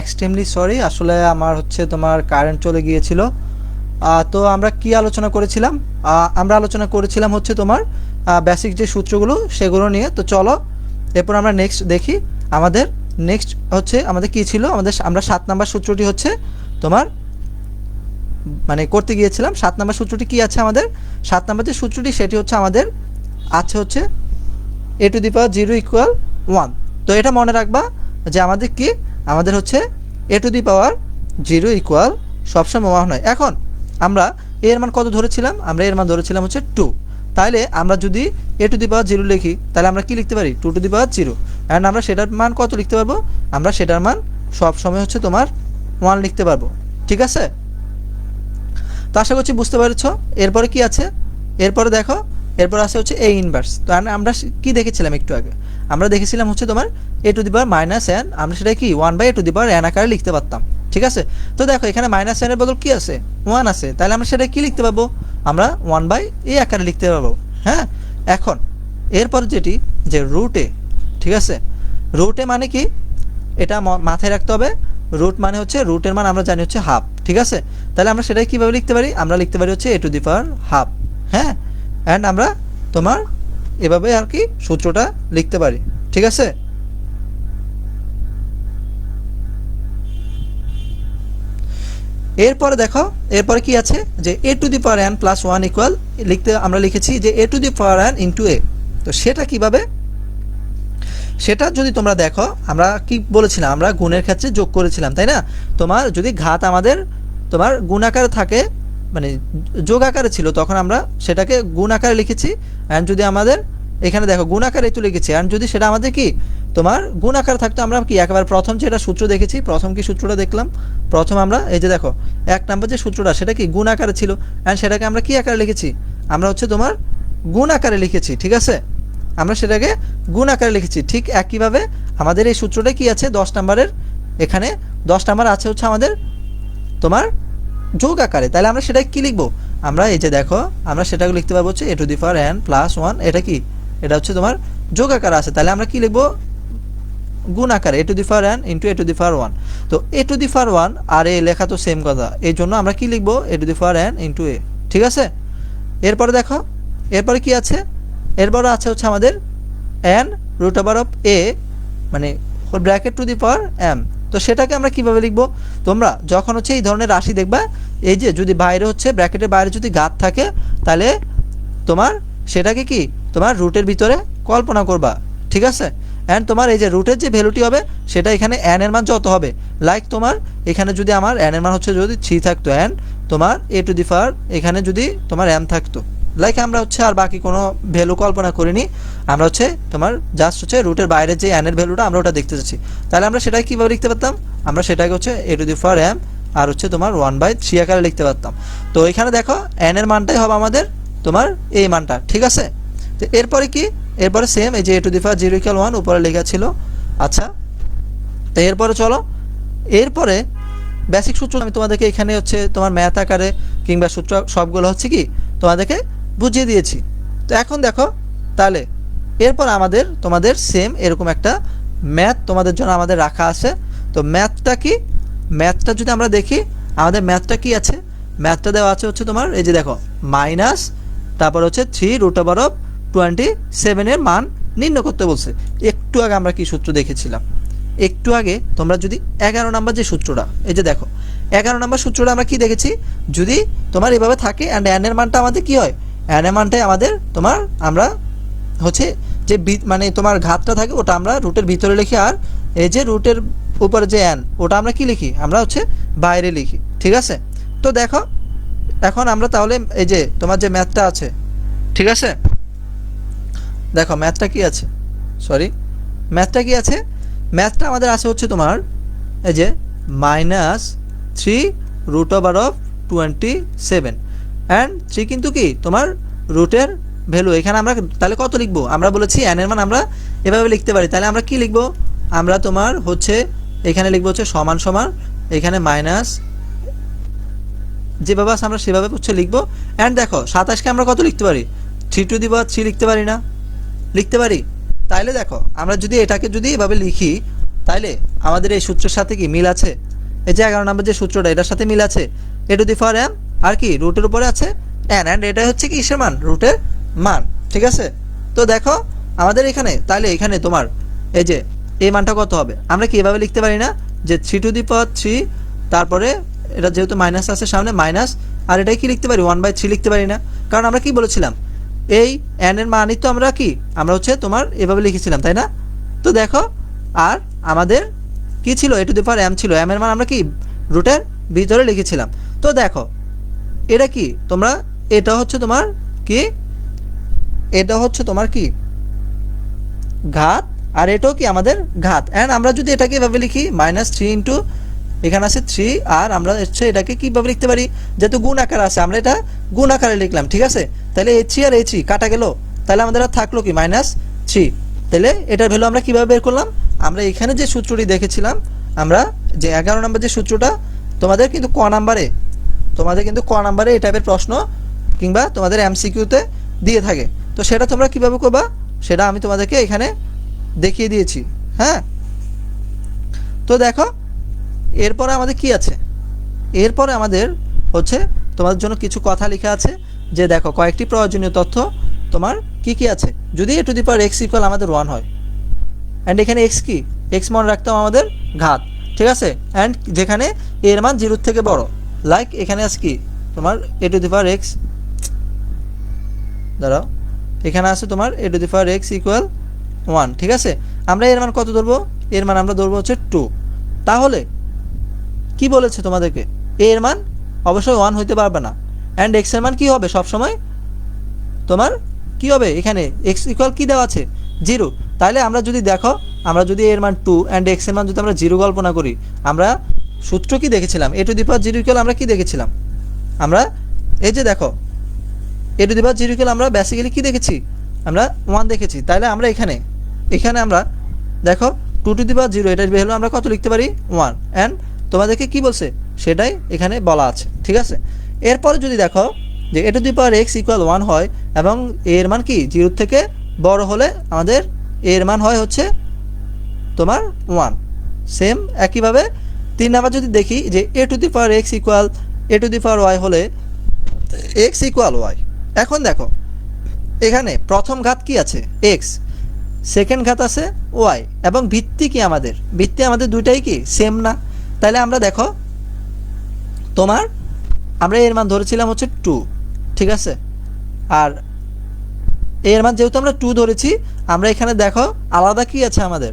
Extremely sorry আসলে আমার হচ্ছে তোমার কারেন্ট চলে গিয়েছিল। তো আমরা কি আলোচনা করেছিলাম? আমরা আলোচনা করেছিলাম হচ্ছে তোমার বেসিক যে সূত্রগুলো, সেগুলো নিয়ে। তো চলো, এরপর আমরা নেক্সট দেখি, আমাদের নেক্সট হচ্ছে আমাদের কি ছিল? আমাদের আমরা সাত নাম্বার সূত্রটি হচ্ছে তোমার মানে করতে গিয়েছিলাম। সাত নাম্বার সূত্রটি কি আছে আমাদের? সাত নাম্বার যে সূত্রটি, সেটি হচ্ছে আমাদের, আছে হচ্ছে a to the power zero equal one তো এটা মনে রাখবা যে আমাদের কি আমাদের হচ্ছে a to the power zero equal সবসময় ওয়ান হয় এখন আমরা এর মান কত ধরেছিলাম? আমরা এর মান ধরেছিলাম হচ্ছে টু। তাহলে আমরা যদি এ টু দি পাওয়ার জিরো লিখি তাহলে আমরা কি লিখতে পারি? Two to the power zero. And আমরা সেটার মান কত লিখতে পারব? আমরা সেটার মান সব সময় হচ্ছে তোমার ওয়ান লিখতে পারব। ঠিক আছে? তো আশা করছি বুঝতে পেরেছ। এরপরে কি আছে? এরপরে দেখো, এরপর আছে হচ্ছে এ ইনভার্স তো আম- আমরা কি দেখেছিলাম একটু আগে? আমরা দেখেছিলাম হচ্ছে তোমার a to the power minus n আমরা সেটা কি one by a to the power n আকারে লিখতে পারতাম, ঠিক আছে? তো দেখো, এখানে মাইনাস এনের বদল কি আছে? ওয়ান আছে, তাহলে আমরা সেটা কি লিখতে পারব? আমরা ওয়ান বাই এ আকারে লিখতে পারব হ্যাঁ? এখন, এরপর যেটি, যে রুটে ঠিক আছে? রুটে মানে কি? এটা মাথায় রাখতে হবে রুট মানে হচ্ছে রুটের মান আমরা জানি হচ্ছে হাফ ঠিক আছে? তাহলে আমরা সেটাই কীভাবে লিখতে পারি? আমরা লিখতে পারি হচ্ছে a to the power half হ্যাঁ? অ্যান্ড আমরা তোমার এভাবে আর কি সূত্রটা লিখতে পারি। ঠিক আছে? এরপরে দেখো, এরপরে কি আছে? যে a to the power n plus one equal লিখতে আমরা লিখেছি যে a to the power n into a তো সেটা কীভাবে? সেটা যদি তোমরা দেখো, আমরা কি বলেছিলাম? আমরা গুণের ক্ষেত্রে যোগ করেছিলাম, তাই না? তোমার যদি ঘাত আমাদের, তোমার গুণ আকারে থাকে মানে যোগ আকারে ছিল, তখন আমরা সেটাকে গুণ আকারে লিখেছি। অ্যান্ড যদি আমাদের, এখানে দেখো, গুণ আকারে তো লিখেছি। অ্যান্ড যদি সেটা আমাদের কি, তোমার গুণ আকারে থাকতো, আমরা কি, একেবারে প্রথম যেটা সূত্র দেখেছি, প্রথম কি সূত্রটা দেখলাম? প্রথম আমরা, এই যে দেখো, এক নাম্বার যে সূত্রটা, সেটা কি গুণ আকারে ছিল? অ্যান্ড সেটাকে আমরা কি আকারে লিখেছি? আমরা হচ্ছে তোমার গুণ আকারে লিখেছি, ঠিক আছে? আমরা সেটাকে গুণ আকারে লিখেছি। ঠিক একইভাবে আমাদের এই সূত্রটা কি আছে? দশ নাম্বারের এখানে দশ নাম্বার আছে হচ্ছে আমাদের তোমার যোগ আকারে, তাহলে আমরা সেটা কি লিখব? আমরা এই যে দেখো, আমরা সেটাকে লিখতে পারব হচ্ছে a to the power n plus one এটা কি? এটা হচ্ছে তোমার যোগ আকারে আছে, তাহলে আমরা কি লিখব? গুণ আকারে a to the power n into a to the power one তো এ টু দি পাওয়ার ওয়ান আর এ লেখা তো সেম কথা, এই জন্য আমরা কি লিখব? A to the power n into a ঠিক আছে? এরপরে দেখো, এরপরে কি আছে? এরপরে আছে হচ্ছে আমাদের n root over of a মানে bracket to the power m তো সেটাকে আমরা কীভাবে লিখব? তোমরা যখন হচ্ছে এই ধরনের রাশি দেখবা, এই যে যদি বাইরে হচ্ছে, ব্র্যাকেটের বাইরে যদি গাত থাকে, তাহলে তোমার সেটাকে কি? তোমার রুটের ভিতরে কল্পনা করবা, ঠিক আছে? অ্যান্ড তোমার এই যে রুটের যে ভ্যালুটি হবে, সেটা এখানে এন এর মান যত হবে লাইক তোমার এখানে যদি আমার এন এর মান হচ্ছে যদি থ্রি থাকতো অ্যান্ড তোমার এ টু দি ফার এখানে যদি তোমার এম থাকতো। লাইক আমরা হচ্ছে আর বাকি কোনো ভ্যালু কল্পনা করিনি। আমরা হচ্ছে তোমার জাস্ট হচ্ছে রুটের বাইরে যে এর ভ্যালুটা আমরা ওটা দেখতে চাচ্ছি। তাহলে আমরা সেটাই কীভাবে লিখতে পারতাম? আমরা সেটাকে হচ্ছে এ টু দি পাওয়ার এম আর হচ্ছে তোমার ওয়ান বাই থ্রি আকারে লিখতে পারতাম। তো এখানে দেখো এর মানটাই হবে আমাদের তোমার এই মানটা, ঠিক আছে? তো এরপরে কি? এরপরে সেম এই যে a to the power zero equal one উপরে লেখা ছিল। আচ্ছা তো এরপরে চলো। এরপরে বেসিক সূত্র আমি তোমাদেরকে এখানে হচ্ছে তোমার ম্যাথ আকারে কিংবা সূত্র সবগুলো হচ্ছে কি? তোমাদেরকে বুঝিয়ে দিয়েছি। তো এখন দেখো, তাহলে এরপর আমাদের, তোমাদের সেম এরকম একটা ম্যাথ তোমাদের জন্য আমাদের রাখা আছে। তো ম্যাথটা কি? ম্যাথটা যদি আমরা দেখি, আমাদের ম্যাথটা কি আছে? ম্যাথটা দেওয়া আছে হচ্ছে তোমার, এই যে দেখো মাইনাস তারপর হচ্ছে three root over of twenty সেভেনের মান নির্ণয় করতে বলছে। একটু আগে আমরা কি সূত্র দেখেছিলাম? একটু আগে তোমরা যদি এগারো নাম্বার যে সূত্রটা, এই যে দেখো, এগারো নাম্বার সূত্রটা আমরা কি দেখেছি? যদি তোমার এভাবে থাকে অ্যান্ড এর মানটা আমাদের কি হয়? এর আমাদের, তোমার আমরা হচ্ছে যে মানে তোমার ঘাতটা থাকে, ওটা আমরা রুটের ভিতরে লিখি, আর এই যে রুটের উপরে যে এন ওটা আমরা কি লিখি? আমরা হচ্ছে বাইরে লিখি, ঠিক আছে? তো দেখো, এখন আমরা তাহলে এই যে তোমার যে ম্যাথটা আছে, ঠিক আছে? দেখো ম্যাথটা কি আছে? সরি ম্যাথটা কি আছে? ম্যাথটা আমাদের আছে হচ্ছে তোমার এই যে minus three root over of twenty seven and three কিন্তু কি? তোমার রুটের ভ্যালু এখানে আমরা তাহলে কত লিখব? আমরা বলেছি এন এর মান আমরা এভাবে লিখতে পারি। তাহলে আমরা কি লিখব? আমরা তোমার হচ্ছে, এখানে লিখব হচ্ছে সমান সমান, এখানে মাইনাস যেভাবে আছে আমরা সেভাবে হচ্ছে লিখব। অ্যান্ড দেখো, সাতাশকে আমরা কত লিখতে পারি? Three to the power three লিখতে পারি না। লিখতে পারি? তাইলে দেখো, আমরা যদি এটাকে যদি এভাবে লিখি তাইলে আমাদের এই সূত্রের সাথে কি মিল আছে? এই যে এগারো নম্বর যে সূত্রটা, এটার সাথে মিল আছে? এ টু দি পাওয়ার এম আর কি রুটের উপরে আছে এন অ্যান্ড এটা হচ্ছে কি কিসের মান রুটের মান, ঠিক আছে? তো দেখো, আমাদের এখানে তাহলে এখানে তোমার, এই যে, এই মানটা কত হবে? আমরা কি এভাবে লিখতে পারি না? যে three to the power three তারপরে এটা যেহেতু মাইনাস আছে সামনে মাইনাস আর এটাই কি লিখতে পারি? ওয়ান বাই থ্রি লিখতে পারি না। কারণ আমরা কি বলেছিলাম? এই এর মানই তো আমরা কি? আমরা হচ্ছে তোমার এভাবে লিখেছিলাম, তাই না? তো দেখো, আর আমাদের কি ছিল? A to the power m ছিল। এম এর মান আমরা কি? রুটের ভিতরে লিখেছিলাম। তো দেখো এটা কি? তোমরা এটা হচ্ছে তোমার কি? এটা হচ্ছে তোমার কি? ঘাত, আর এটাও কি আমাদের ঘাত? অ্যান্ড আমরা যদি এটাকে এভাবে লিখি মাইনাস থ্রি ইন্টু এখানে আছে থ্রি আর আমরা হচ্ছে এটাকে কীভাবে লিখতে পারি? যেহেতু গুণ আকার আছে, আমরা এটা গুণ আকারে লিখলাম, ঠিক আছে? তাহলে এই থ্রি আর এই থ্রি কাটা গেল, তাহলে আমাদের আর থাকল কি? মাইনাস থ্রি তাহলে এটার ভ্যালু আমরা কীভাবে বের করলাম? আমরা এখানে যে সূত্রটি দেখেছিলাম, আমরা যে এগারো নম্বর যে সূত্রটা, তোমাদের কিন্তু ক নাম্বারে তোমাদের কিন্তু ক নাম্বারে এই টাইপের প্রশ্ন কিংবা তোমাদের এমসিকিউতে দিয়ে থাকে। তো সেটা তোমরা কীভাবে করবা? সেটা আমি তোমাদেরকে এখানে দেখিয়ে দিয়েছি। হ্যাঁ? তো দেখো, এরপরে আমাদের কি আছে? এরপরে আমাদের হচ্ছে তোমাদের জন্য কিছু কথা লেখা আছে যে দেখো, কয়েকটি প্রয়োজনীয় তথ্য তোমার কি কি আছে? যদি a to the power x equal আমাদের ওয়ান হয়। অ্যান্ড এখানে এক্স কি? এক্স মনে রাখতাম আমাদের ঘাত। ঠিক আছে? অ্যান্ড যেখানে এর মান জিরোর থেকে বড়। লাইক এখানে আছে কি? তোমার এ টু দি পাওয়ার এক্স দাঁড়াও। এখানে আছে তোমার a to the power x equal one ঠিক আছে? আমরা এর মান কত ধরবো? এর মান আমরা ধরবো হচ্ছে টু তাহলে, কি বলেছে তোমাদেরকে? এ এর মান অবশ্যই ওয়ান হইতে পারবে না। অ্যান্ড এক্সের মান কি হবে সব সময় তোমার কি হবে? এখানে এক্স ইকুয়াল কী দেওয়া আছে? জিরো তাহলে আমরা যদি দেখো, আমরা যদি এর মান টু অ্যান্ড এক্সের মান যদি আমরা জিরো কল্পনা করি, আমরা সূত্র কি দেখেছিলাম? A to the power zero equal আমরা কি দেখেছিলাম? আমরা, এই যে দেখো a to the power zero equal আমরা বেসিক্যালি কি দেখেছি? আমরা ওয়ান দেখেছি। তাহলে আমরা এখানে এখানে আমরা দেখো two to the power zero এটার ভ্যালু আমরা কত লিখতে পারি? ওয়ান অ্যান্ড তোমাদেরকে কি বলছে? সেটাই এখানে বলা আছে। ঠিক আছে? এরপরে যদি দেখো যে a to the power x equal one হয় এবং এর মান কি? জিরোর থেকে বড় হলে আমাদের এর মান হয় হচ্ছে তোমার ওয়ান সেম একইভাবে তিন নাম্বার যদি দেখি যে a to the power x equal a to the power y হলে এক্স ইকুয়াল ওয়াই এখন দেখো, এখানে প্রথম ঘাত কি আছে? এক্স সেকেন্ড ঘাত আছে ওয়াই এবং ভিত্তি কি আমাদের? ভিত্তি আমাদের দুইটাই কি? সেম না? তাহলে আমরা দেখো, তোমার, আমরা এর মান ধরেছিলাম হচ্ছে টু ঠিক আছে? আর এর মান যেহেতু আমরা টু ধরেছি, আমরা এখানে দেখো আলাদা কি আছে আমাদের?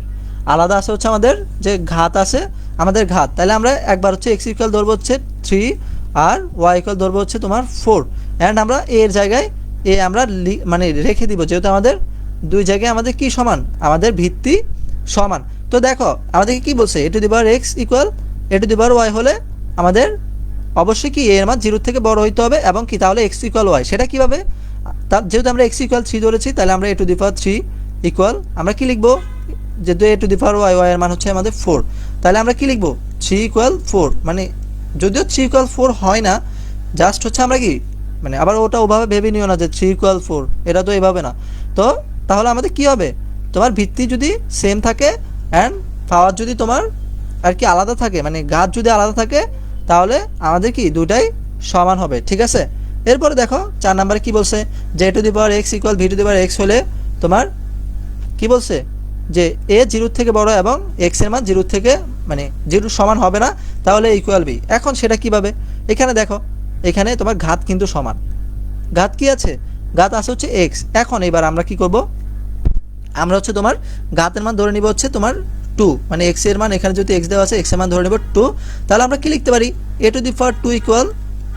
আলাদা আছে হচ্ছে আমাদের যে ঘাত আছে আমাদের ঘাত। তাহলে আমরা একবার হচ্ছে এক্স ইকুয়াল ধরবো হচ্ছে থ্রি আর ওয়াই ইকুয়াল ধরবো হচ্ছে তোমার ফোর অ্যান্ড আমরা এর জায়গায় এ আমরা মানে রেখে দিব, যেহেতু আমাদের দুই জায়গায় আমাদের কি সমান? আমাদের ভিত্তি সমান। তো দেখো, আমাদেরকে কি বলছে? A to the power x equal a to the y হলে আমাদের অবশ্যই কি এর মান জিরোর থেকে বড় হইতে হবে এবং কি তাহলে এক্স ইকুয়াল ওয়াই সেটা কীভাবে? তা যেহেতু আমরা এক্স ইকুয়াল থ্রি ধরেছি, তাহলে আমরা a to the power three equal আমরা কি লিখব? যেহেতু a to the power y y এর মান হচ্ছে আমাদের ফোর তাহলে আমরা কি লিখব? থ্রি ইকুয়াল ফোর মানে যদিও থ্রি ইকুয়াল ফোর হয় না জাস্ট হচ্ছে আমরা কি? মানে আবার ওটা ওভাবে ভেবে নিও না যে থ্রি ইকুয়াল ফোর এটা তো এভাবে না। তো তাহলে আমাদের কি হবে? তোমার ভিত্তি যদি সেম থাকে অ্যান্ড পাওয়ার যদি তোমার আর কি আলাদা থাকে মানে গাছ যদি আলাদা থাকে, তাহলে আমাদের কি দুটাই সমান হবে। ঠিক আছে? এরপরে দেখো, চার নাম্বারে কি বলছে? যে to the power x equal v to the power x হলে তোমার কি বলছে? যে এ জিরোর থেকে বড় এবং এক্সের মান জিরোর থেকে মানে জিরোর সমান হবে না, তাহলে ইকুয়াল বি এখন সেটা কীভাবে? এখানে দেখো, এখানে তোমার ঘাত কিন্তু সমান। ঘাত কি আছে? ঘাত আছে হচ্ছে এক্স এখন এবার আমরা কি করব? আমরা হচ্ছে তোমার ঘাতের মান ধরে নিব হচ্ছে তোমার টু মানে এক্সের মান, এখানে যদি এক্স দেওয়া আছে এক্সের মান ধরে নেব টু তাহলে আমরা কি লিখতে পারি? A to the power two equal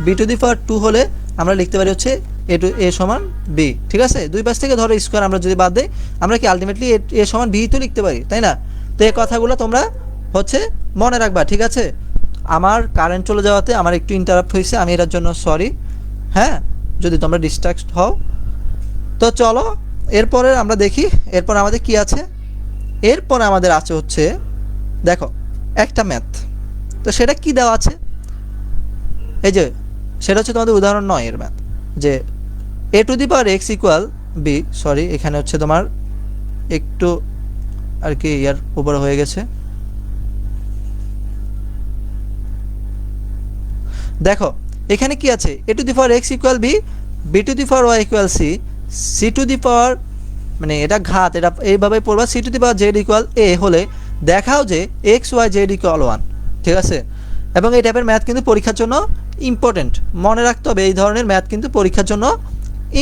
b to the power two হলে আমরা লিখতে পারি হচ্ছে এ টু, এ সমান বি ঠিক আছে? দুই পাশ থেকে ধরো স্কোয়ার আমরা যদি বাদ দিই, আমরা কি আলটিমেটলি এ সমান বি তো লিখতে পারি, তাই না? তো এই কথাগুলো তোমরা হচ্ছে মনে রাখবা, ঠিক আছে? আমার কারেন্ট চলে যাওয়াতে আমার একটু ইন্টারাপ্ট হয়েছে, আমি এটার জন্য সরি হ্যাঁ? যদি তোমরা ডিস্ট্রাক্ট হও। তো চলো, এরপরে আমরা দেখি, এরপর আমাদের কি আছে? এরপর আমাদের আছে হচ্ছে, দেখো, একটা ম্যাথ তো সেটা কি দেওয়া আছে? এই যে, সেটা হচ্ছে তোমাদের উদাহরণ নয় এর ম্যাথ যে a to the power x equal b sorry এখানে হচ্ছে তোমার একটু আর কি ইয়ার উপর হয়ে গেছে। দেখো, এখানে কি আছে? A to the power x equal b b to the power y equal c c to the power মানে এটা ঘাত, এটা এইভাবে পড়বা c to the power z equal a হলে দেখাও যে x y z equal one ঠিক আছে? এবং এই টাইপের ম্যাথ কিন্তু পরীক্ষার জন্য ইম্পর্টেন্ট মনে রাখতে হবে এই ধরনের ম্যাথ কিন্তু পরীক্ষার জন্য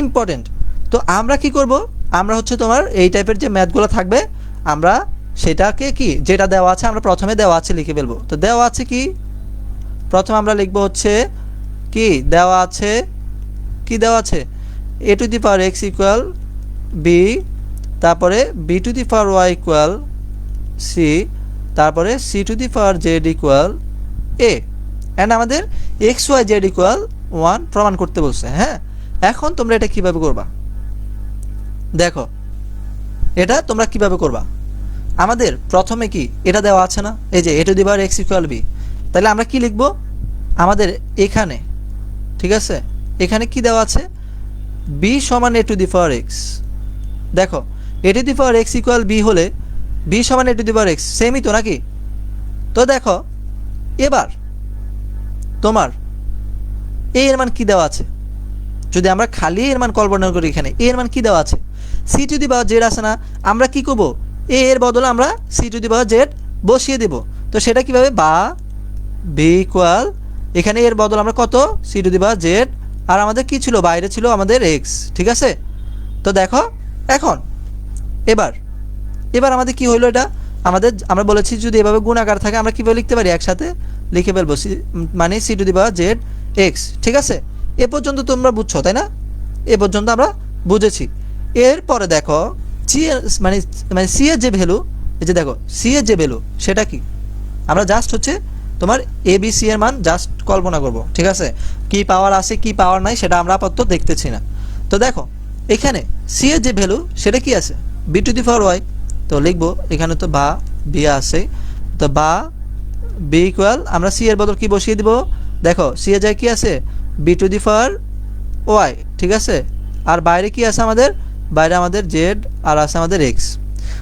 ইম্পর্টেন্ট তো আমরা কি করব? আমরা হচ্ছে তোমার এই টাইপের যে ম্যাথগুলো থাকবে, আমরা সেটাকে কি? যেটা দেওয়া আছে আমরা প্রথমে দেওয়া আছে লিখে ফেলব। তো দেওয়া আছে কি? প্রথমে আমরা লিখব হচ্ছে কি? দেওয়া আছে, কি দেওয়া আছে? A to the power x equal b তারপরে b to the power y equal c তারপরে c to the power z equal a and আমাদের x y z equal one প্রমাণ করতে বলছে হ্যাঁ? এখন তোমরা এটা কীভাবে করবা? দেখো, এটা তোমরা কীভাবে করবা? আমাদের প্রথমে কি এটা দেওয়া আছে না? এই যে a to the power x equal b তাহলে আমরা কি লিখব? আমাদের এখানে, ঠিক আছে? এখানে কি দেওয়া আছে? বি সমান এ টু দি পাওয়ার এক্স দেখো a to the power x equal b হলে বি সমান এ টু দি পাওয়ার এক্স সেমই তো নাকি? তো দেখো, এবার তোমার এ এর মান কি দেওয়া আছে? যদি আমরা খালি এর মান কল্পনা করি এখানে এর মান কি দেওয়া আছে? C to the power z আছে না, আমরা কি করব? এ এর বদলে আমরা c to the power z বসিয়ে দেব। তো সেটা কীভাবে? বা বি ইকুয়াল এখানে এর বদল আমরা কত? C to the power z আর আমাদের কি ছিল? বাইরে ছিল আমাদের এক্স ঠিক আছে? তো দেখো, এখন, এবার এবার আমাদের কি হইল এটা? আমাদের, আমরা বলেছি যদি এভাবে গুণাকার থাকে, আমরা কীভাবে লিখতে পারি? একসাথে লিখে ফেলব মানে c to the power z x ঠিক আছে? এ পর্যন্ত তোমরা বুঝছ, তাই না? এ পর্যন্ত আমরা বুঝেছি। এরপরে দেখো মানে মানে সি এর যে ভ্যালু এই যে দেখো সি এর যে ভ্যালু সেটা কি? আমরা জাস্ট হচ্ছে তোমার এ বি সি এর মান জাস্ট কল্পনা করব, ঠিক আছে? কি পাওয়ার আছে, কি পাওয়ার নাই, সেটা আমরা আপাতত দেখতেছি না। তো দেখো, এখানে সি এর যে ভ্যালু সেটা কি আছে? B to the power y তো লিখব, এখানে তো বা বি আছে। তো বা বি ইকুয়াল আমরা সি এর বদল কি বসিয়ে দিব? দেখো সি এর যায় কি আছে? B to the power y ঠিক আছে? আর বাইরে কি আছে আমাদের? বাইরে আমাদের জেড আর আছে আমাদের এক্স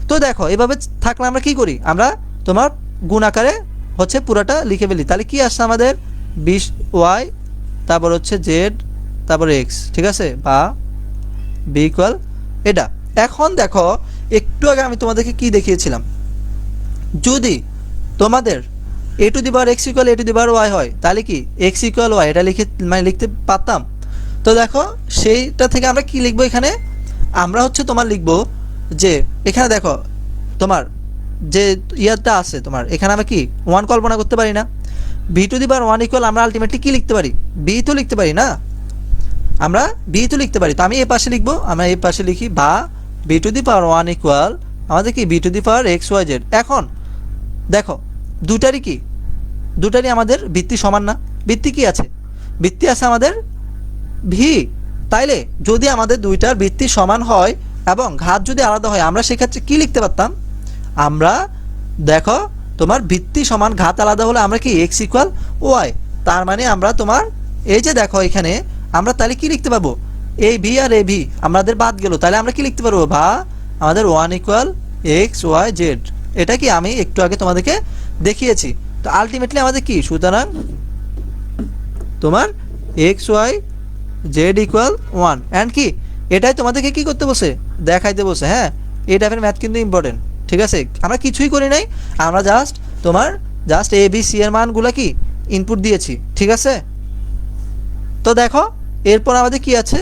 তো দেখো, এভাবে থাকলে আমরা কি করি? আমরা তোমার গুণ আকারে হচ্ছে পুরোটা লিখে ফেলি। তাহলে কি আসছে আমাদের? বিশ ওয়াই তারপর হচ্ছে জেড তারপর এক্স ঠিক আছে? বা বি ইকুয়াল এটা। এখন দেখো, একটু আগে আমি তোমাদেরকে কি দেখিয়েছিলাম? যদি তোমাদের a to the power x equal a to the power y হয়। তাহলে কি? এক্স ইকুয়াল ওয়াই এটা লিখে মানে লিখতে পারতাম। তো দেখো, সেইটা থেকে আমরা কি লিখব এখানে? আমরা হচ্ছে তোমার লিখব যে, এখানে দেখো, তোমার যে ইয়ারটা আছে তোমার, এখানে আমরা কি? ওয়ান কল্পনা করতে পারি না। B to the power one equal আমরা আলটিমেটলি কি লিখতে পারি? বি তো লিখতে পারি না। আমরা বি তো লিখতে পারি। তো আমি এ পাশে লিখব। আমরা এ পাশে লিখি বা b to the power one equal আমাদের কি? B to the power x y z এখন, দেখো, দুটারই কি? দুটারই আমাদের ভিত্তি সমান না। ভিত্তি কি আছে? ভিত্তি আছে আমাদের ভি। তাইলে যদি আমাদের দুইটার ভিত্তি সমান হয় এবং ঘাত যদি আলাদা হয়, আমরা সেক্ষেত্রে কি লিখতে পারতাম? আমরা, দেখো, তোমার ভিত্তি সমান ঘাত আলাদা হলে আমরা কি এক্স ইকুয়াল ওয়াই? তার মানে আমরা তোমার, এই যে দেখো এখানে, আমরা তাহলে কি লিখতে পারব? এই ভি আর এ ভি, আমাদের বাদ গেল। তাহলে আমরা কি লিখতে পারব বা আমাদের one equal x y z. এটা কি আমি একটু আগে তোমাদেরকে দেখিয়েছি। তো আলটিমেটলি আমাদের কি? সুতরাং তোমার x y z equal one and কি? এটাই তোমাদেরকে কি করতে বসে দেখাইতে বসে হ্যাঁ? এই টাইপের ম্যাথ কিন্তু ইম্পর্টেন্ট ঠিক আছে? আমরা কিছুই করি নাই, আমরা জাস্ট তোমার জাস্ট এ বি সি এর মানগুলো কি? ইনপুট দিয়েছি, ঠিক আছে? তো দেখো, এরপর আমাদের কি আছে?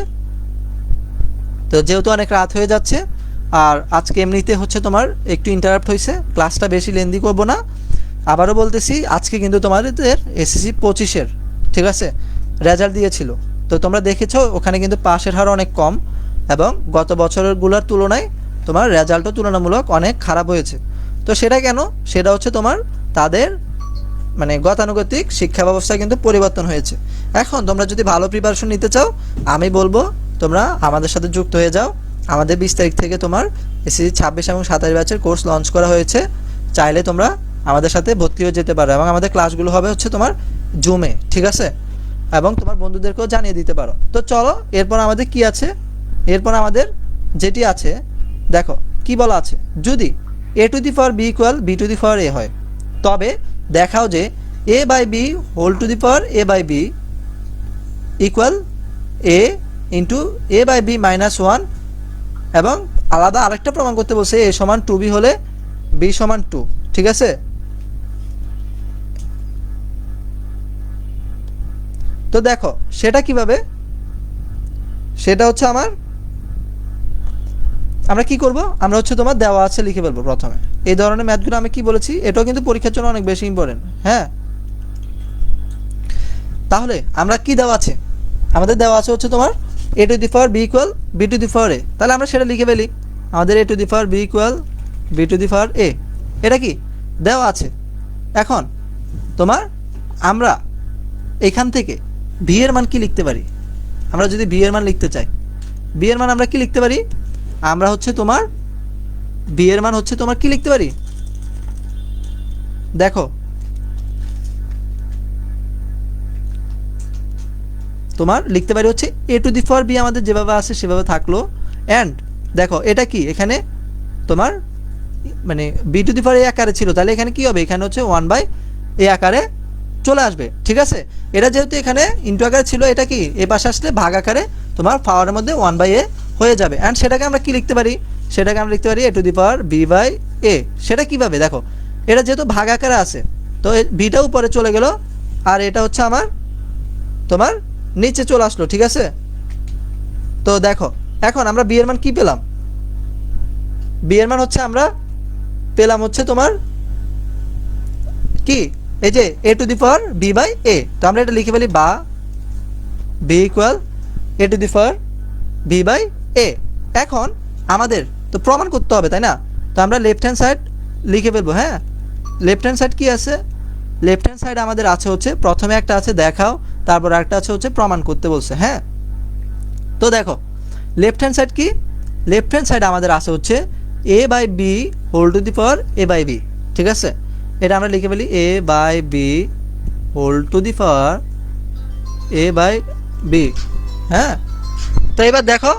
তো যেহেতু অনেক রাত হয়ে যাচ্ছে, আর আজকে এমনিতে হচ্ছে তোমার একটু ইন্টারাপ্ট হয়েছে ক্লাসটা বেশি লেন্দি করব না। আবারও বলতেছি, আজকে কিন্তু তোমাদের এসএসসি পঁচিশের, ঠিক আছে রেজাল্ট দিয়েছিল। তো তোমরা দেখেছ, ওখানে কিন্তু পাশের হার অনেক কম এবং গত বছরগুলোর তুলনায় তোমার রেজাল্টও তুলনামূলক অনেক খারাপ হয়েছে। তো সেটা কেন? সেটা হচ্ছে তোমার তাদের মানে গতানুগতিক শিক্ষা ব্যবস্থা কিন্তু পরিবর্তন হয়েছে। এখন তোমরা যদি ভালো প্রিপারেশন নিতে চাও, আমি বলব তোমরা আমাদের সাথে যুক্ত হয়ে যাও। আমাদের বিশ তারিখ থেকে তোমার এসএসসি ছাব্বিশ এবং সাতাশ ব্যাচের কোর্স লঞ্চ করা হয়েছে। চাইলে তোমরা আমাদের সাথে ভর্তি হয়ে যেতে পারো এবং আমাদের ক্লাসগুলো হবে হচ্ছে তোমার জুমে ঠিক আছে? এবং তোমার বন্ধুদেরকেও জানিয়ে দিতে পারো। তো চলো, এরপর আমাদের কি আছে? এরপর আমাদের যেটি আছে, দেখো, কি বলা আছে? যদি a to the power b equal b to the power a হয়, তবে দেখাও যে a by b whole to the power a by b equal a into a by b minus one এবং আলাদা আরেকটা প্রমাণ করতে বলছে এ সমান টু বি হলে বি সমান টু ঠিক আছে? তো দেখো, সেটা কীভাবে? সেটা হচ্ছে আমার, আমরা কি করব? আমরা হচ্ছে তোমার দেওয়া আছে লিখে ফেলব প্রথমে। এই ধরনের ম্যাথগুলো আমি কি বলেছি? এটাও কিন্তু পরীক্ষার জন্য অনেক বেশি ইম্পর্টেন্ট হ্যাঁ? তাহলে আমরা কি দেওয়া আছে? আমাদের দেওয়া আছে হচ্ছে তোমার a to the power b equal b to the power a তাহলে আমরা সেটা লিখে ফেলি। আমাদের a to the power b equal b to the power a এটা কি? দেওয়া আছে। এখন তোমার আমরা এখান থেকে ভি এর মান কি লিখতে পারি? আমরা যদি ভি এর মান লিখতে চাই বি এর মান আমরা কি লিখতে পারি? আমরা হচ্ছে তোমার বি এর মান হচ্ছে তোমার কি লিখতে পারি? দেখো, তোমার লিখতে পারি হচ্ছে a to the for b আমাদের যেভাবে আছে সেভাবে থাকল। অ্যান্ড দেখো, এটা কি? এখানে তোমার মানে b to the for a আকারে ছিল। তাহলে এখানে কি হবে? এখানে হচ্ছে ওয়ান বাই এ আকারে চলে আসবে, ঠিক আছে? এটা যেহেতু এখানে ইন্টু আকারে ছিল, এটা কি? এ পাশে আসলে ভাগ আকারে তোমার পাওয়ারের মধ্যে ওয়ান বাই এ হয়ে যাবে। অ্যান্ড সেটাকে আমরা কি লিখতে পারি? সেটাকে আমরা লিখতে পারি a to the power b by a সেটা কীভাবে? দেখো, এটা যেহেতু ভাগ আকারে আছে, তো বিটা উপরে চলে গেল, আর এটা হচ্ছে আমার, তোমার নিচে চলে আসলো, ঠিক আছে? তো দেখো, এখন আমরা বি এর মান কি পেলাম? বি এর মান হচ্ছে আমরা পেলাম হচ্ছে তোমার কি? এই যে a to the power b by a তো আমরা এটা লিখে ফেলি বা b equal a to the power b by a এখন আমাদের তো প্রমাণ করতে হবে, তাই না? তো আমরা লেফট হ্যান্ড সাইড লিখে ফেলব হ্যাঁ? লেফট হ্যান্ড সাইড কী আছে? লেফট হ্যান্ড সাইড আমাদের আছে হচ্ছে, প্রথমে একটা আছে, দেখাও, তারপর একটা আছে হচ্ছে, প্রমাণ করতে বলছে হ্যাঁ? তো দেখো লেফট হ্যান্ড সাইড কি? লেফট হ্যান্ড সাইড আমাদের আছে হচ্ছে a by b whole to the power a by b ঠিক আছে? এটা আমরা লিখে ফেলি a by b whole to the power a by b হ্যাঁ? তো এবার দেখো,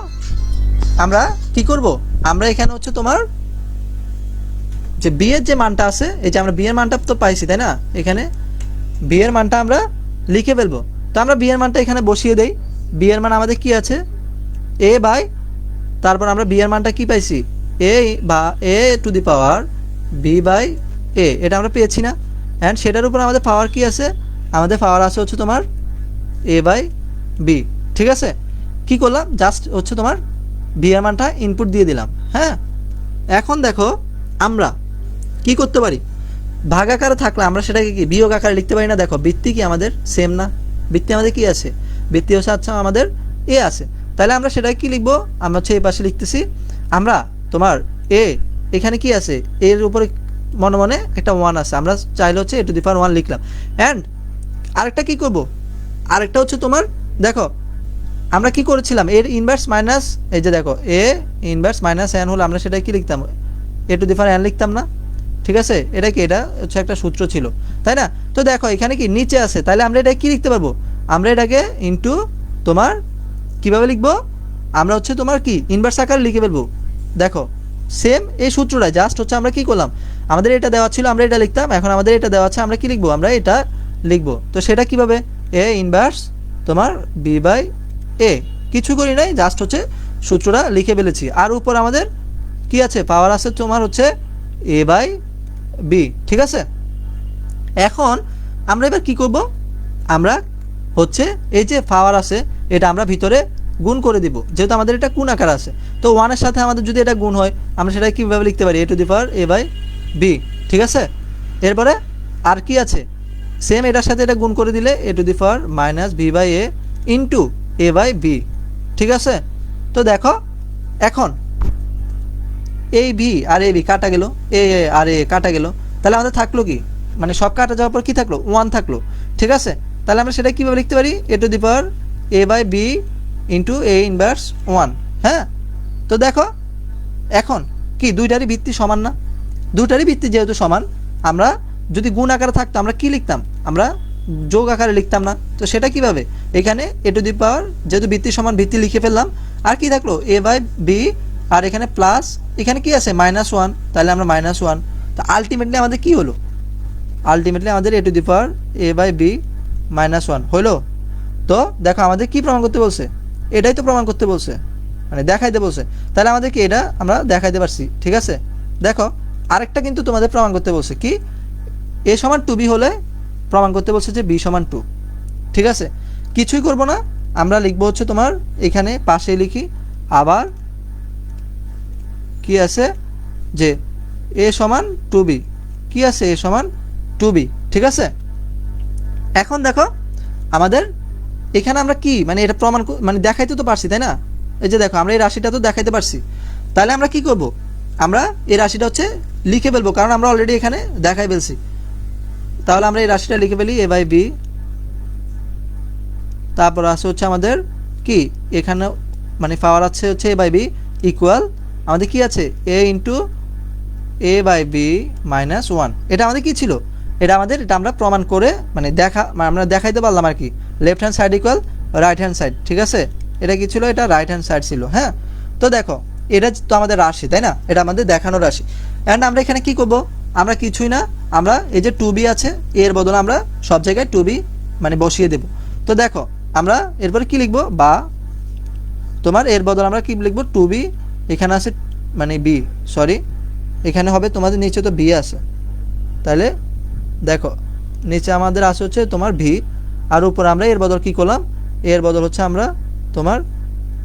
আমরা কি করব? আমরা এখানে হচ্ছে তোমার যে বি এর যে মানটা আছে, এই যে আমরা বি এর মানটা তো পাইছি, তাই না? এখানে বি এর মানটা আমরা লিখে ফেলব। তো আমরা বি এর মানটা এখানে বসিয়ে দেই। বি এর মান আমাদের কি আছে? এ বাই তারপর আমরা বি এর মানটা কি পাইছি? এ বা a to the power b by a, এটা আমরা পেয়েছি না। অ্যান্ড সেটার উপর আমাদের পাওয়ার কি আছে? আমাদের পাওয়ার আছে হচ্ছে তোমার এ বাই বি ঠিক আছে? কি করলাম? জাস্ট হচ্ছে তোমার বি এর মানটা ইনপুট দিয়ে দিলাম হ্যাঁ? এখন দেখো, আমরা কি করতে পারি? ভাগ আকারে থাকলে আমরা সেটাকে কি, বিয়োগ আকারে লিখতে পারি না? দেখো, বৃত্তি কি আমাদের সেম না? বৃত্তি আমাদের কি আছে? বৃত্তি হচ্ছে আচ্ছা আমাদের এ আছে। তাহলে আমরা সেটাকে কি লিখব? আমরা হচ্ছে এই পাশে লিখতেছি, আমরা তোমার এ এখানে কি আছে? এর উপরে মনে মনে একটা ওয়ান আছে। আমরা চাইলে হচ্ছে a to the power one লিখলাম। অ্যান্ড আরেকটা কি করব? আরেকটা হচ্ছে তোমার, দেখো, আমরা কি করেছিলাম? এর ইনভার্স মাইনাস এই যে দেখো, এ ইনভার্স মাইনাস এন হলে, আমরা সেটা কি লিখতাম? এ টু দি পাওয়ার এন লিখতাম না? ঠিক আছে? এটা কি? এটা হচ্ছে একটা সূত্র ছিল। তাই না? তো দেখো, এখানে কি? নিচে আছে। তাহলে আমরা এটা কি লিখতে পারব? আমরা এটাকে ইনটু তোমার কীভাবে লিখব? আমরা হচ্ছে তোমার কি? ইনভার্স আকারে লিখে ফেলব। দেখো সেম এই সূত্রটা জাস্ট হচ্ছে আমরা কি করলাম? আমাদের এটা দেওয়া ছিল, আমরা এটা লিখতাম, এখন আমাদের এটা দেওয়া আছে, আমরা কি লিখব? আমরা এটা লিখব। তো সেটা কীভাবে? এ ইনভার্স তোমার বি বাই এ কিছু করি নাই জাস্ট হচ্ছে সূত্রটা লিখে ফেলেছি। আর উপর আমাদের কি আছে? পাওয়ার আছে তোমার হচ্ছে এ বাই বি ঠিক আছে? এখন আমরা এবার কি করব? আমরা হচ্ছে এই যে পাওয়ার আছে, এটা আমরা ভিতরে গুণ করে দিব। যেহেতু আমাদের এটা কোন আকার আছে, তো ওয়ানের সাথে আমাদের যদি এটা গুণ হয়, আমরা সেটা কীভাবে লিখতে পারি? A to the power a by b, ঠিক আছে? এরপরে আর কি আছে? সেম এটার সাথে এটা গুণ করে দিলে a to the power minus v by a into a by b, ঠিক আছে? তো দেখো, এখন এই ভি আর এ বি কাটা গেল এ, আর এ কাটা গেল। তাহলে আমাদের থাকল কি? মানে সব কাটা যাওয়ার পর কি থাকল? ওয়ান থাকল, ঠিক আছে? তাহলে আমরা সেটা কীভাবে লিখতে পারি? A to the power a by b into a inverse one হ্যাঁ? তো দেখো, এখন কি দুইটারই ভিত্তি সমান না? দুটারই ভিত্তি যেহেতু সমান, আমরা যদি গুণ আকারে থাকতো আমরা কি লিখতাম? আমরা যোগ আকারে লিখতাম না। তো সেটা কীভাবে? এখানে এ টু দি পাওয়ার যেহেতু ভিত্তি সমান, ভিত্তি লিখে ফেললাম। আর কি থাকল? এ বাই বি, আর এখানে প্লাস, এখানে কি আছে? Minus one. তাহলে আমরা মাইনাস ওয়ান। তো আলটিমেটলি আমাদের কি হলো? আলটিমেটলি আমাদের a to the power a by b minus one হলো। তো দেখো আমাদের কি প্রমাণ করতে বলছে? এটাই তো প্রমাণ করতে বলছে। মানে দেখাইতে বলছে। তাহলে আমাদের কি এটা আমরা দেখাইতে পারছি। ঠিক আছে? দেখো আরেকটা কিন্তু তোমাদের প্রমাণ করতে বলছে কি? এ সমান টু বি হলে প্রমাণ করতে বলছে যে বি সমান টু। ঠিক আছে? কিছুই করব না। আমরা লিখব হচ্ছে তোমার এখানে পাশে লিখি। আবার কি আছে? যে এ সমান টু বি। কি আছে? এ সমান টু বি। ঠিক আছে? এখন দেখো, আমাদের এখানে আমরা কি? মানে এটা প্রমাণ মানে দেখাইতে তো পারছি, তাই না? এই যে দেখো, আমরা এই রাশিটা তো দেখাইতে পারছি। তাহলে আমরা কি করব? আমরা এই রাশিটা হচ্ছে লিখে ফেলব, কারণ আমরা অলরেডি এখানে দেখাই ফেলছি। তাহলে আমরা এই রাশিটা লিখে ফেলি এ বাই বি তারপর আছে হচ্ছে আমাদের কি? এখানে মানে পাওয়ার আছে হচ্ছে এ বাই বি ইকুয়াল আমাদের কি আছে? A into a by b minus one এটা আমাদের কি ছিল? এটা আমাদের, এটা আমরা প্রমাণ করে মানে দেখা মানে আমরা দেখাইতে পারলাম আর কি। Left hand side equal right hand side ঠিক আছে? এটা কি ছিল? এটা রাইট হ্যান্ড সাইড ছিল হ্যাঁ? তো দেখো, এটা তো আমাদের রাশি, তাই না? এটা আমাদের দেখানোর রাশি। অ্যান্ড আমরা এখানে কি করব? আমরা কিছুই না। আমরা এই যে টু বি আছে, এর বদলে আমরা সব জায়গায় টু বি মানে বসিয়ে দেব। তো দেখো, আমরা এরপরে কি লিখব? বা। তোমার এর বদলে আমরা কি লিখব? টু বি এখানে আছে মানে বি সরি এখানে হবে তোমাদের নিচে তো বি আছে। তাহলে দেখো, নিচে আমাদের আছে হচ্ছে তোমার ভি আর উপরে আমরা এর বদল কি করলাম? এর বদল হচ্ছে আমরা তোমার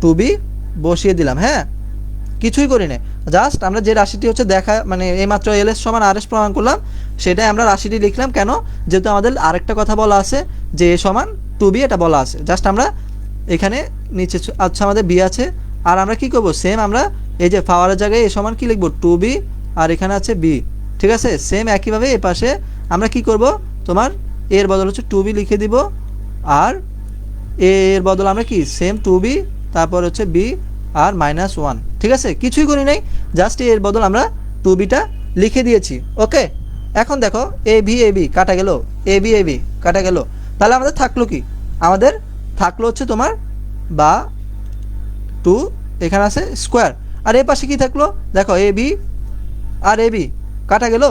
টু বি বসিয়ে দিলাম হ্যাঁ? কিছুই করি না জাস্ট আমরা যে রাশিটি হচ্ছে দেখা মানে এইমাত্র এল এস সমান আর এস প্রমাণ করলাম, সেটাই আমরা রাশিটি লিখলাম। কেন? যেহেতু আমাদের আরেকটা কথা বলা আছে যে এ সমান টু বি এটা বলা আছে। জাস্ট আমরা এখানে নিচে আচ্ছা আমাদের বি আছে। আর আমরা কি করব? সেম আমরা এই যে পাওয়ারের জায়গায় এ সমান কি লিখব? টু বি আর এখানে আছে বি ঠিক আছে? সেম একইভাবে এ পাশে আমরা কি করব? তোমার এর বদল হচ্ছে টু বি লিখে দিব। আর এর বদল আমরা কি? সেম টু বি তারপর হচ্ছে বি আর মাইনাস ওয়ান ঠিক আছে? কিছুই করি নাই জাস্ট এর বদল আমরা টু বিটা লিখে দিয়েছি ওকে এখন দেখো এ ভি এ বি কাটা গেল এ বি এ বি কাটা গেল। তাহলে আমাদের থাকল কি? আমাদের থাকল হচ্ছে তোমার বা টু এখানে আছে স্কোয়ার আর এ পাশে কি থাকল? দেখো A B R A B কাটা গেল।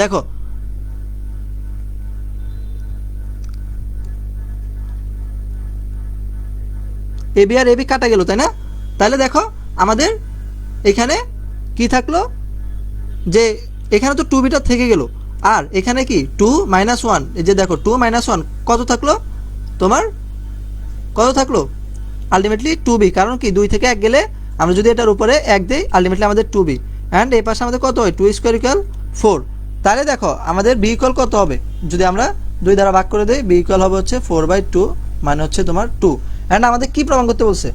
দেখো এবি আর এবি কাটা গেল, তাই না? তাহলে দেখো, আমাদের এখানে কি থাকল? যে এখানে তো টু বিটা থেকে গেল। আর এখানে কি? টু মাইনাস ওয়ান এই যে দেখো টু মাইনাস ওয়ান কত থাকল? তোমার কত থাকল? আলটিমেটলি টু বি কারণ কি? দুই থেকে এক গেলে আমরা যদি এটার উপরে এক দিই আলটিমেটলি আমাদের টু বি অ্যান্ড এই পাশে আমাদের কত হয়? টু স্কোয়ার ইকুয়াল ফোর তাহলে দেখো, আমাদের বি ইকুয়াল কত হবে? যদি আমরা দুই দ্বারা ভাগ করে দিই বি ইকুয়াল হবে হচ্ছে ফোর বাই টু মানে হচ্ছে তোমার টু অ্যান্ড আমাদের কি প্রমাণ করতে বলছে?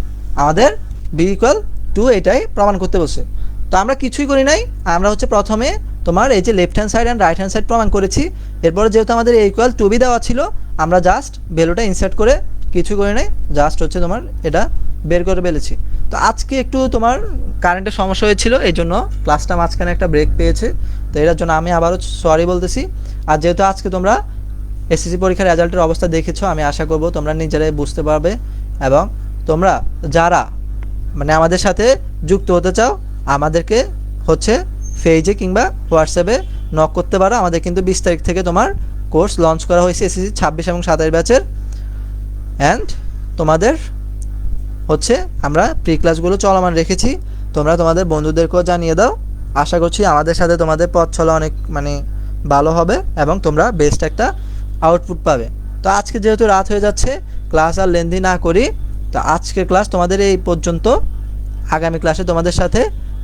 আমাদের বি ইকুয়াল টু এটাই প্রমাণ করতে বলছে। তো আমরা কিছুই করি নাই। আমরা হচ্ছে প্রথমে তোমার এই যে left hand side and right hand side প্রমাণ করেছি। এরপরে যেহেতু আমাদের ইকুয়াল টু বি দেওয়া ছিল, আমরা জাস্ট ভ্যালুটা ইনসার্ট করে কিছু করি নাই। জাস্ট হচ্ছে তোমার এটা বের করে ফেলেছি। তো আজকে একটু তোমার কারেন্টের সমস্যা হয়েছিল, এই জন্য ক্লাসটা মাঝখানে একটা ব্রেক পেয়েছে। তো এটার জন্য আমি আবারও সরি বলতেছি। আর যেহেতু আজকে তোমরা এসএসসি পরীক্ষার রেজাল্টের অবস্থা দেখেছ, আমি আশা করব তোমরা নিজেরাই বুঝতে পারবে। এবং তোমরা যারা মানে আমাদের সাথে যুক্ত হতে চাও, আমাদেরকে হচ্ছে ফেজে কিংবা হোয়াটসঅ্যাপে নক করতে পারো। আমাদের কিন্তু বিশ তারিখ থেকে তোমার কোর্স লঞ্চ করা হয়েছে এসএসসি ছাব্বিশ এবং সাতাশ ব্যাচের অ্যান্ড তোমাদের হচ্ছে আমরা প্রি ক্লাসগুলো চলমান রেখেছি। তোমরা তোমাদের বন্ধুদেরকেও জানিয়ে দাও। আশা করছি আমাদের সাথে তোমাদের পথ চলা অনেক মানে ভালো হবে এবং তোমরা বেস্ট একটা আউটপুট পাবে। তো আজকে যেহেতু রাত হয়ে যাচ্ছে ক্লাস আর লেন্দি না করি, তো আজকের ক্লাস তোমাদের এই পর্যন্ত। আগামী ক্লাসে তোমাদের সাথে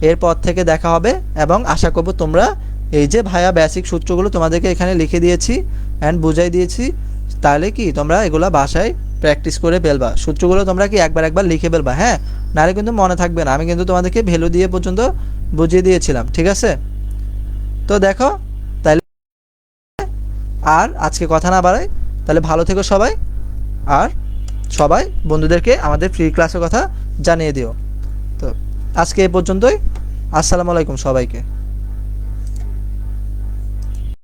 এরপর থেকে দেখা হবে এবং আশা করব তোমরা এই যে ভায়া বেসিক সূত্রগুলো তোমাদেরকে এখানে লিখে দিয়েছি অ্যান্ড বুঝাই দিয়েছি, তাহলে কি তোমরা এগুলো বাসায় প্র্যাকটিস করে ফেলবা। সূত্রগুলো তোমরা কি একবার একবার লিখে ফেলবা হ্যাঁ? নাহলে কিন্তু মনে থাকবে না। আমি কিন্তু তোমাদেরকে ভ্যালু দিয়ে পর্যন্ত বুঝিয়ে দিয়েছিলাম, ঠিক আছে? তো দেখো, তাহলে আর আজকে কথা না বাড়াই। তাহলে ভালো থেকো সবাই, আর সবাই বন্ধুদেরকে আমাদের ফ্রি ক্লাসের কথা জানিয়ে দিও। তো আজকে এ পর্যন্তই, আসসালামু আলাইকুম সবাইকে।